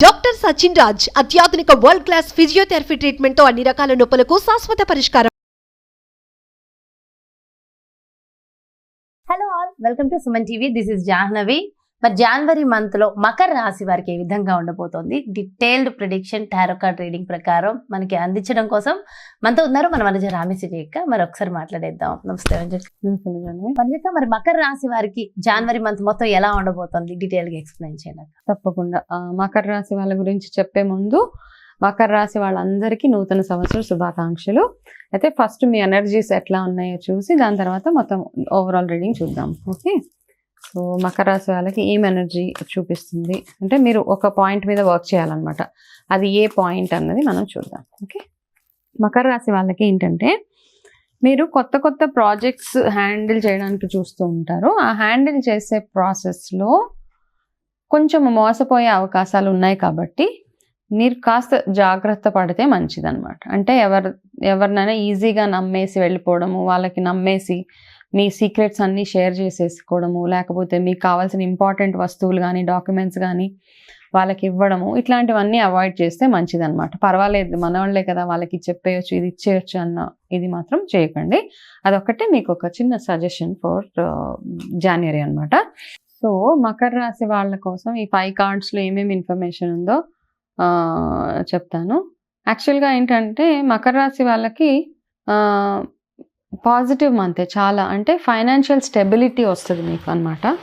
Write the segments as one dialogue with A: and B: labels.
A: Doctor Sachin Raj అత్యాధునిక world class physiotherapy ట్రీట్మెంట్తో అన్ని రకాల నొప్పులకు శాశ్వత పరిష్కారం.
B: Hello all welcome to Suman TV this is Jahnavi మరి జనవరి మంత్లో మకర రాశి వారికి ఏ విధంగా ఉండబోతోంది? Detailed prediction tarot card reading ప్రకారం మనకి అందించడం కోసం మనతో ఉన్నారు మన మనజ రామేశ్వరిక్క మరి ఒకసారి మాట్లాడేద్దాం. నమస్తే వంజక్క మరి మకర రాశి వారికి జనవరి మంత్ మొత్తం ఎలా ఉండబోతోంది? డీటెయిల్గా ఎక్స్ప్లెయిన్ చేయండి.
C: తప్పకుండా. మకర రాశి వాళ్ళ గురించి చెప్పే ముందు మకర రాశి వాళ్ళందరికీ నూతన సంవత్సర శుభాకాంక్షలు. అయితే ఫస్ట్ మీ ఎనర్జీస్ ఎట్లా ఉన్నాయో చూసి దాని తర్వాత మొత్తం ఓవరాల్ రీడింగ్ చూద్దాం. ఓకే సో మకర రాశి వాళ్ళకి ఏం ఎనర్జీ చూపిస్తుంది? అంటే మీరు ఒక పాయింట్ మీద వర్క్ చేయాలన్నమాట. అది ఏ పాయింట్ అన్నది మనం చూద్దాం. ఓకే? మకర రాశి వాళ్ళకి ఏంటంటే మీరు కొత్త కొత్త ప్రాజెక్ట్స్ హ్యాండిల్ చేయడానికి చూస్తూ ఉంటారు. ఆ హ్యాండిల్ చేసే ప్రాసెస్లో కొంచెం మోసపోయే అవకాశాలు ఉన్నాయి కాబట్టి మీరు కాస్త జాగ్రత్త పడితే మంచిదన్నమాట. అంటే ఎవరు ఎవరినైనా ఈజీగా నమ్మేసి వెళ్ళిపోవడము వాళ్ళకి నమ్మేసి మీ సీక్రెట్స్ అన్నీ షేర్ చేసేసుకోవడము లేకపోతే మీకు కావాల్సిన ఇంపార్టెంట్ వస్తువులు కానీ డాక్యుమెంట్స్ కానీ వాళ్ళకి ఇవ్వడము ఇట్లాంటివన్నీ అవాయిడ్ చేస్తే మంచిదన్నమాట. పర్వాలేదు మన వాళ్ళే కదా వాళ్ళకి చెప్పేయచ్చు ఇది ఇచ్చేయచ్చు అన్న ఇది మాత్రం చేయకండి. అదొక్కటే మీకు ఒక చిన్న సజెషన్ ఫర్ జాన్వరి అన్నమాట. సో మకర రాశి వాళ్ళ కోసం ఈ ఫైవ్ కార్డ్స్లో ఏమేమి ఇన్ఫర్మేషన్ ఉందో చెప్తాను. యాక్చువల్గా ఏంటంటే మకర రాశి వాళ్ళకి పాజిటివ్ మంతే చాలా. అంటే ఫైనాన్షియల్ స్టెబిలిటీ వస్తుంది మీకు అనమాట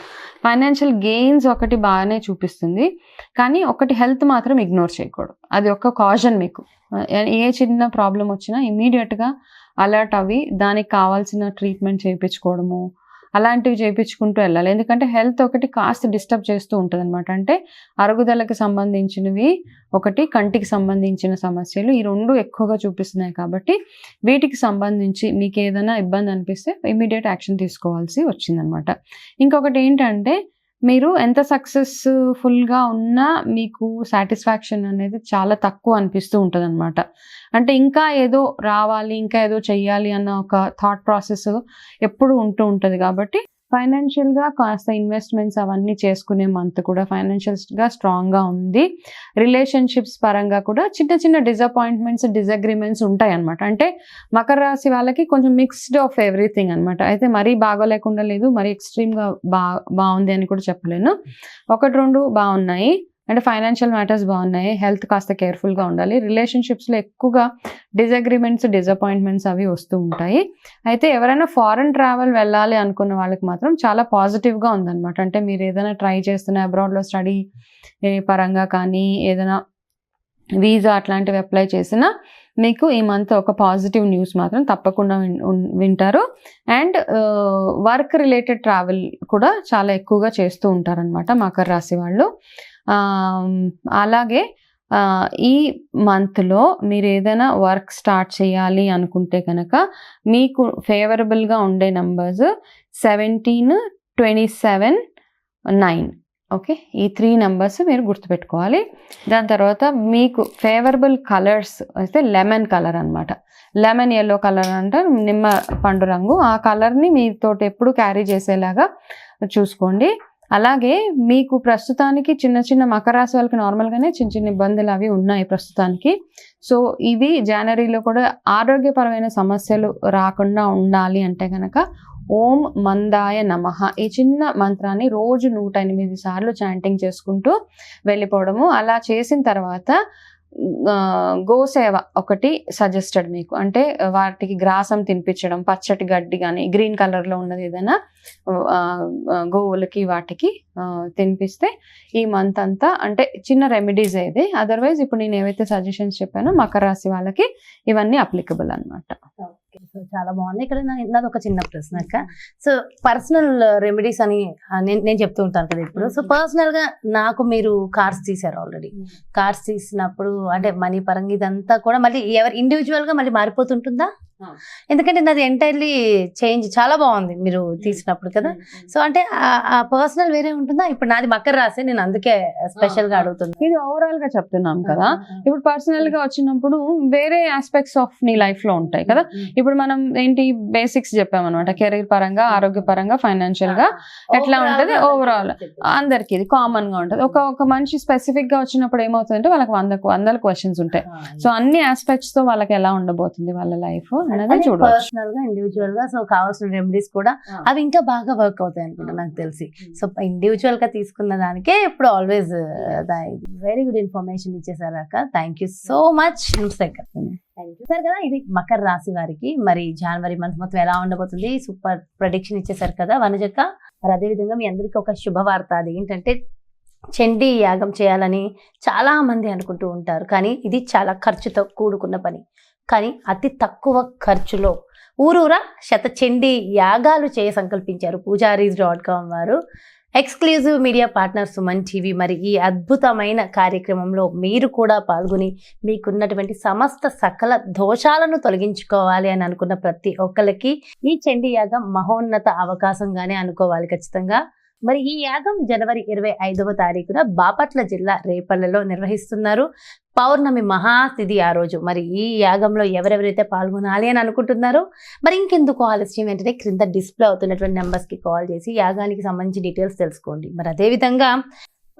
C: ఫైనాన్షియల్ గెయిన్స్ ఒకటి బాగానే చూపిస్తుంది. కానీ ఒకటి హెల్త్ మాత్రం ఇగ్నోర్ చేయకూడదు. అది ఒక కాజన్ మీకు. ఏ- ఏ చిన్న ప్రాబ్లం వచ్చినా ఇమీడియట్గా అలర్ట్ అవి దానికి కావాల్సిన ట్రీట్మెంట్ చేయించుకోవడము అలాంటివి చేయించుకుంటూ వెళ్ళాలి. ఎందుకంటే హెల్త్ ఒకటి కాస్త డిస్టర్బ్ చేస్తూ ఉంటుంది అనమాట అంటే అరుగుదలకు సంబంధించినవి ఒకటి కంటికి సంబంధించిన సమస్యలు ఈ రెండు ఎక్కువగా చూపిస్తున్నాయి కాబట్టి వీటికి సంబంధించి మీకు ఏదైనా ఇబ్బంది అనిపిస్తే ఇమీడియట్ యాక్షన్ తీసుకోవాల్సి వచ్చిందనమాట ఇంకొకటి ఏంటంటే మీరు ఎంత సక్సెస్ఫుల్గా ఉన్నా మీకు సాటిస్ఫాక్షన్ అనేది చాలా తక్కువ అనిపిస్తూ ఉంటుంది అనమాట అంటే ఇంకా ఏదో రావాలి ఇంకా ఏదో చెయ్యాలి అన్న ఒక థాట్ ప్రాసెస్ ఎప్పుడు ఉంటూ ఉంటుంది కాబట్టి ఫైనాన్షియల్గా కాస్త ఇన్వెస్ట్మెంట్స్ అవన్నీ చేసుకునే మంత్ కూడా ఫైనాన్షియల్గా స్ట్రాంగ్గా ఉంది. రిలేషన్షిప్స్ పరంగా కూడా చిన్న చిన్న డిసప్పాయింట్మెంట్స్ డిసగ్రిమెంట్స్ ఉంటాయి అనమాట అంటే మకర రాశి వాళ్ళకి కొంచెం మిక్స్డ్ ఆఫ్ ఎవ్రీథింగ్ అనమాట అయితే మరీ బాగోలేకుండా లేదు మరీ ఎక్స్ట్రీమ్గా బా బాగుంది అని కూడా చెప్పలేను. ఒకటి రెండు బాగున్నాయి. అంటే ఫైనాన్షియల్ మ్యాటర్స్ బాగున్నాయి హెల్త్ కాస్త కేర్ఫుల్గా ఉండాలి. రిలేషన్షిప్స్లో ఎక్కువగా డిసగ్రిమెంట్స్ డిసప్పాయింట్మెంట్స్ అవి వస్తూ ఉంటాయి. అయితే ఎవరైనా ఫారెన్ ట్రావెల్ వెళ్ళాలి అనుకున్న వాళ్ళకి మాత్రం చాలా పాజిటివ్గా ఉందన్నమాట. అంటే మీరు ఏదైనా ట్రై చేస్తున్న అబ్రాడ్లో స్టడీ పరంగా కానీ ఏదైనా వీసా అట్లాంటివి అప్లై చేసినా మీకు ఈ మంత్ ఒక పాజిటివ్ న్యూస్ మాత్రం తప్పకుండా విన్- వింటారు. అండ్ వర్క్ రిలేటెడ్ ట్రావెల్ కూడా చాలా ఎక్కువగా చేస్తూ ఉంటారనమాట మకర రాశి వాళ్ళు. అలాగే ఈ మంత్లో మీరు ఏదైనా వర్క్ స్టార్ట్ చేయాలి అనుకుంటే కనుక మీకు ఫేవరబుల్గా ఉండే numbers seventeen twenty seven nine. Okay? ఈ త్రీ నెంబర్స్ మీరు గుర్తుపెట్టుకోవాలి. దాని తర్వాత మీకు ఫేవరబుల్ కలర్స్ అయితే లెమన్ కలర్ అనమాట లెమన్ ఎల్లో కలర్ అంటే నిమ్మ పండు రంగు. ఆ కలర్ని మీతో ఎప్పుడు క్యారీ చేసేలాగా చూసుకోండి. అలాగే మీకు ప్రస్తుతానికి చిన్న చిన్న మకర రాశి వాళ్ళకి నార్మల్గానే చిన్న చిన్న ఇబ్బందులు అవి ఉన్నాయి ప్రస్తుతానికి. సో ఇవి జనవరిలో కూడా ఆరోగ్యపరమైన సమస్యలు రాకుండా ఉండాలి అంటే కనుక ఓం మందాయ నమః ఈ చిన్న మంత్రాన్ని రోజు నూట ఎనిమిది సార్లు చాంటింగ్ చేసుకుంటూ వెళ్ళిపోవడము. అలా చేసిన తర్వాత గోసేవ ఒకటి సజెస్టెడ్ మీకు. అంటే వాటికి గ్రాసం తినిపించడం పచ్చటి గడ్డి కానీ గ్రీన్ కలర్లో ఉన్నది ఏదైనా గోవులకి వాటికి తినిపిస్తే ఈ మంత్ అంతా అంటే చిన్న రెమెడీస్ ఏది అదర్వైజ్ ఇప్పుడు నేను ఏవైతే సజెషన్స్ చెప్పానో మకర రాశి వాళ్ళకి ఇవన్నీ అప్లికబుల్ అనమాట
B: ఓకే సో చాలా బాగుంది. ఇక్కడ నాది ఒక చిన్న ప్రశ్న అక్క. సో పర్సనల్ రెమెడీస్ అని నేను చెప్తూ ఉంటాను కదా ఇప్పుడు. సో పర్సనల్గా నాకు మీరు కార్స్ తీసారు ఆల్రెడీ కార్స్ తీసినప్పుడు అంటే మనీ పరంగా ఇదంతా కూడా మళ్ళీ ఎవరు ఇండివిజువల్గా మళ్ళీ మారిపోతుంటుందా. ఎందుకంటే నాది ఎంటైర్లీ చేంజ్ చాలా బాగుంది మీరు తీసినప్పుడు కదా. సో అంటే ఆ పర్సనల్ వేరే ఉంటుందా? ఇప్పుడు నాది మకర రాసి నేను అందుకే
C: స్పెషల్గా.
B: అడుగుతున్నా.
C: ఇది ఓవరాల్గా చెప్తున్నాం కదా. ఇప్పుడు పర్సనల్గా వచ్చినప్పుడు వేరే ఆస్పెక్ట్స్ ఆఫ్ నీ లైఫ్లో ఉంటాయి కదా. ఇప్పుడు మనం ఏంటి బేసిక్స్ చెప్పామన్నమాట. కెరీర్ పరంగా ఆరోగ్య పరంగా ఫైనాన్షియల్గా ఎట్లా ఉంటది? overall? అందరికి ఇది కామన్గా ఉంటది. ఒక ఒక మనిషి స్పెసిఫిక్గా వచ్చినప్పుడు ఏమవుతుందంటే వాళ్ళకి వందకు వందల క్వశ్చన్స్ ఉంటాయి. సో అన్ని ఆస్పెక్ట్స్తో వాళ్ళకి ఎలా ఉండబోతుంది వాళ్ళ లైఫ్ అనేది చూడవచ్చు.
B: పర్సనల్గా ఇండివిజువల్గా సో కావాల్సిన రెమెడీస్ కూడా అవి ఇంకా బాగా వర్క్ అవుతాయి అనుకుంటా నాకు తెలిసి. సో ఇండివిజువల్గా తీసుకున్న దానికే ఇప్పుడు ఆల్వేస్ వెరీ గుడ్ ఇన్ఫర్మేషన్ ఇచ్చేసారు అక్క. థ్యాంక్ యూ సో మచ్ చూసారు కదా ఇది మకర రాశి వారికి మరి జనవరి మంత్ మొత్తం ఎలా ఉండబోతుంది? సూపర్ ప్రొడిక్షన్ ఇచ్చేసారు కదా వనజక్క. మరి అదేవిధంగా మీ అందరికీ ఒక శుభవార్త. అది ఏంటంటే చండీ యాగం చేయాలని చాలా మంది అనుకుంటూ ఉంటారు. కానీ ఇది చాలా ఖర్చుతో కూడుకున్న పని. కానీ అతి తక్కువ ఖర్చులో ఊరూరా శతచండి యాగాలు చేయ సంకల్పించారు పూజారీస్ డాట్ కామ్ వారు. Exclusive media partner Suman TV. మరి ఈ అద్భుతమైన కార్యక్రమంలో మీరు కూడా పాల్గొని మీకున్నటువంటి సమస్త సకల దోషాలను తొలగించుకోవాలి అని అనుకున్న ప్రతి ఒక్కరికి ఈ చండీ యాగం మహోన్నత అవకాశంగానే అనుకోవాలి ఖచ్చితంగా. మరి ఈ యాగం జనవరి ఇరవై ఐదవ తారీఖున బాపట్ల జిల్లా రేపల్లెలో నిర్వహిస్తున్నారు. పౌర్ణమి మహాతిథి ఆ రోజు. మరి ఈ యాగంలో ఎవరెవరైతే పాల్గొనాలి అని అనుకుంటున్నారో మరి ఇంకెందుకు ఆలస్యం వెంటనే క్రింద డిస్ప్లే అవుతున్నటువంటి నెంబర్స్కి కి కాల్ చేసి యాగానికి సంబంధించి డీటెయిల్స్ తెలుసుకోండి. మరి అదేవిధంగా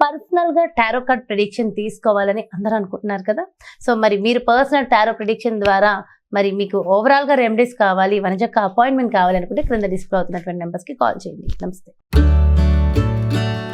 B: పర్సనల్గా టారో కార్డ్ ప్రిడిక్షన్ తీసుకోవాలని అందరూ అనుకుంటున్నారు కదా. సో మరి మీరు పర్సనల్ టారో ప్రిడిక్షన్ ద్వారా మరి మీకు ఓవరాల్గా రెమెడీస్ కావాలి వనజక్క అపాయింట్మెంట్ కావాలి అనుకుంటే క్రింద డిస్ప్లే అవుతున్నటువంటి నెంబర్స్కి కాల్ చేయండి. నమస్తే. thank you